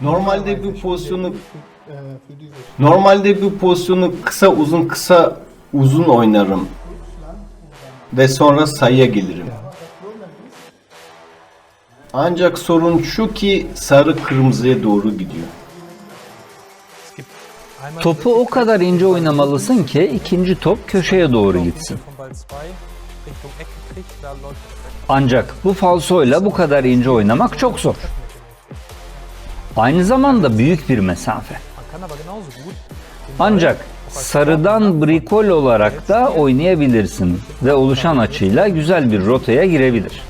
Normalde bir pozisyonu normalde bir pozisyonu kısa uzun kısa uzun oynarım ve sonra sayıya gelirim. Ancak sorun şu ki sarı kırmızıya doğru gidiyor. Topu o kadar ince oynamalısın ki ikinci top köşeye doğru gitsin. Ancak bu falsoyla bu kadar ince oynamak çok zor. Aynı zamanda büyük bir mesafe. Ancak sarıdan brikol olarak da oynayabilirsin ve oluşan açıyla güzel bir rotaya girebilir.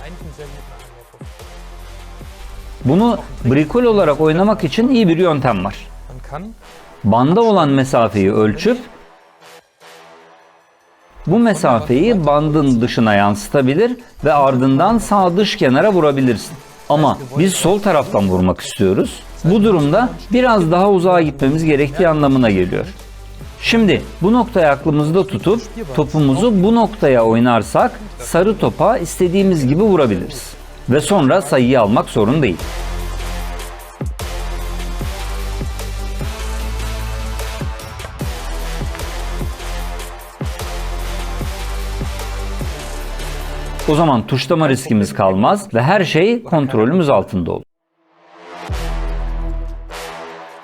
Bunu brikol olarak oynamak için iyi bir yöntem var. Banda olan mesafeyi ölçüp bu mesafeyi bandın dışına yansıtabilir ve ardından sağ dış kenara vurabilirsin. Ama biz sol taraftan vurmak istiyoruz. Bu durumda biraz daha uzağa gitmemiz gerektiği anlamına geliyor. Şimdi bu noktayı aklımızda tutup topumuzu bu noktaya oynarsak sarı topa istediğimiz gibi vurabiliriz. Ve sonra sayıyı almak sorun değil. O zaman tuşlama riskimiz kalmaz ve her şey kontrolümüz altında olur.